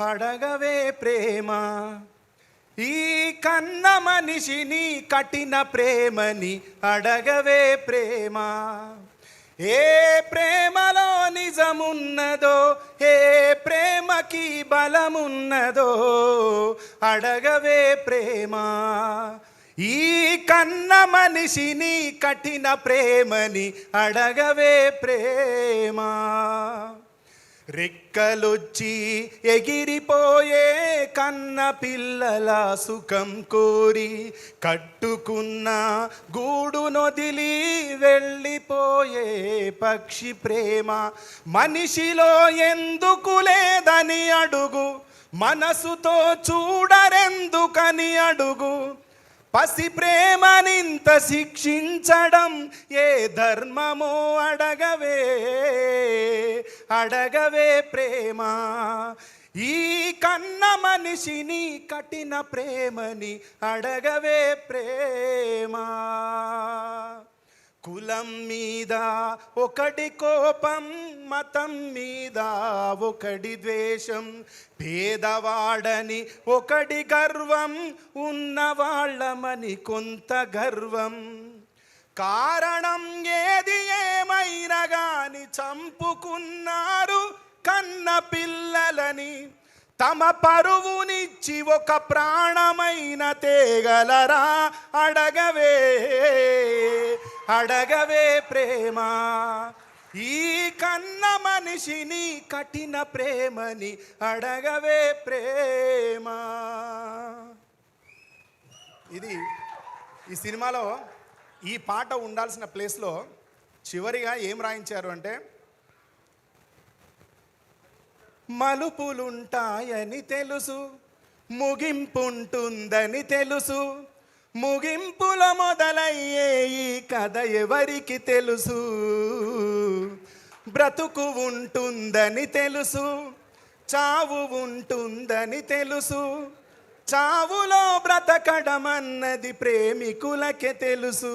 అడగవే ప్రేమ. ఈ కన్న మనిషిని కఠిన ప్రేమని అడగవే ప్రేమ. ఏ ప్రేమలో నిజమున్నదో ఏ ప్రేమకి బలమున్నదో అడగవే ప్రేమ. ఈ కన్న మనిషిని కఠిన ప్రేమని అడగవే ప్రేమ. రెక్కలొచ్చి ఎగిరిపోయే కన్న పిల్లల సుఖం కోరి కట్టుకున్న గూడు నొదిలి వెళ్ళిపోయే పక్షి ప్రేమ మనిషిలో ఎందుకు లేదని అడుగు మనసుతో చూడరెందుకని అడుగు. పసి ప్రేమనింత శిక్షించడం ఏ ధర్మమో అడగవే. అడగవే ప్రేమ. ఈ కన్న మనిషిని కఠిన ప్రేమని అడగవే ప్రేమ. కులం మీద ఒకటి కోపం మతం మీద ఒకటి ద్వేషం. పేదవాడని ఒకటి గర్వం ఉన్నవాళ్ళమని కొంత గర్వం. కారణం ఏది ఏ ఎవరైనా గాని చంపుకున్నారు కన్న పిల్లలని తమ పరువునిచ్చి ఒక ప్రాణమైన తేగలరా? అడగవే అడగవే ప్రేమ. ఈ కన్న మనిషిని కఠిన ప్రేమని అడగవే ప్రేమ. ఇది ఈ సినిమాలో ఈ పాట ఉండాల్సిన ప్లేస్లో చివరిగా ఏం రాయించారు అంటే మలుపులుంటాయని తెలుసు ముగింపుంటుందని తెలుసు ముగింపుల మొదలయ్యే ఈ కథ ఎవరికి తెలుసు? బ్రతుకు ఉంటుందని తెలుసు చావు ఉంటుందని తెలుసు చావులో బ్రతకడమన్నది ప్రేమికులకే తెలుసు.